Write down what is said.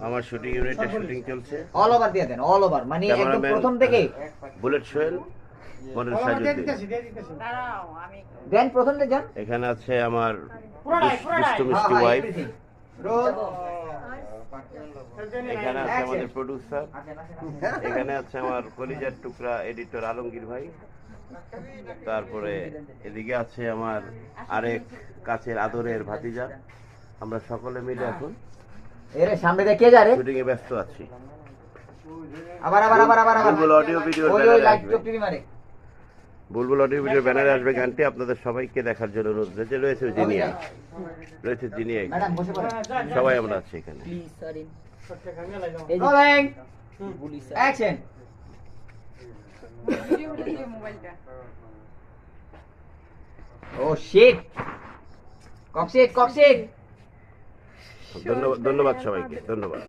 আমার শুটিং ইউনিটে শুটিং চলছে। অল ওভার দিয়ে দেন অল ওভার মানে একদম প্রথম থেকে বুলেট সোহেল মনির সাজুদ্দিন দেন প্রথম থেকে যান। এখানে আছে আমার দুষ্ট- মিষ্টি হ্যাঁ, ওয়াইফ এখানে আছে আমাদের প্রডিউসার এখানে আছে আমার কলিজার টুকরা এডিটর আলমগীর ভাই। তারপরে এদিকে আছে আমার আরেক কাছের আদরের ভাতিজা। আমরা সকলে মিলে এখন এরে সামনে কে যা রে? শুটিং এ ব্যস্ত আছি। আবার আবার আবার আবার আবার। বুলবুল অডিও ওই ব্যানারে আসবে। চোখ টিভি মারে। বুলবুল অডিও ভিডিওর ব্যানারে আসবে গানটি আপনাদের সবাইকে দেখার জন্য অনুরোধ। রয়েছে রয়েছে জিনিয়া রয়েছে জিনিয়া ম্যাডাম বসে পড়েন সবাই আমরা আছি এখানে। রোলিং অ্যাকশন ও শিট ককশিট ককশিট ধন্যবাদ ধন্যবাদ সবাইকে ধন্যবাদ।